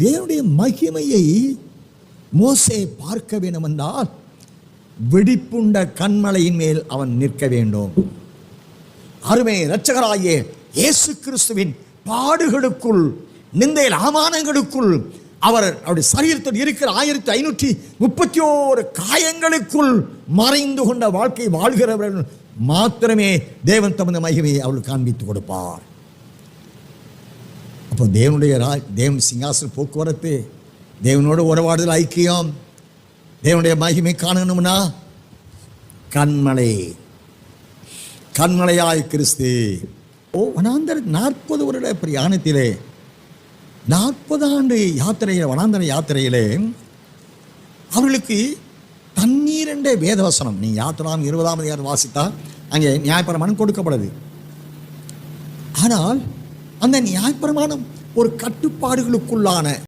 தேவனுடைய மகிமையை மோசே பார்க்க வேண்டும் என்றால் வெடிப்புண்ட கண்மலையின் மேல் அவன் நிற்க வேண்டும். அருமை இரட்சகராகிய இயேசு கிறிஸ்துவின் பாடுகளுக்குள் நிந்தையில் அவமானங்களுக்குள் அவர் அவருடைய சரீரத்தில் இருக்கிற ஆயிரத்தி ஐநூற்றி முப்பத்தி ஓரு காயங்களுக்குள் மறைந்து கொண்ட வாழ்க்கை வாழ்கிறவர்கள் மாத்திரமே தேவன் தமது மகிமையை அவளுக்கு காண்பித்து கொடுப்பார். அப்போ தேவனுடைய ரா தேவன் சிங்காசன போக்குவரத்து தேவனோட உறவாடுதல் ஐக்கியம். தேவனுடைய மகிமை காணணும்னா கண்மலை. கண்மலையாய் கிறிஸ்து. ஓ வனாந்தர் நாற்பது வருட பிரயாணத்திலே நாற்பது ஆண்டு யாத்திரையில் வனாந்தர யாத்திரையிலே அவர்களுக்கு தண்ணீர் என்ற வேதவசனம் நீ யாத்திராம் இருபதாம் அதிகாரம் வாசித்தா அங்கே நியாயப்பிரமாணம் கொடுக்கப்படுது. ஆனால் அந்த நியாயப்பிரமாணம் ஒரு கட்டுப்பாடுகளுக்குள்ளான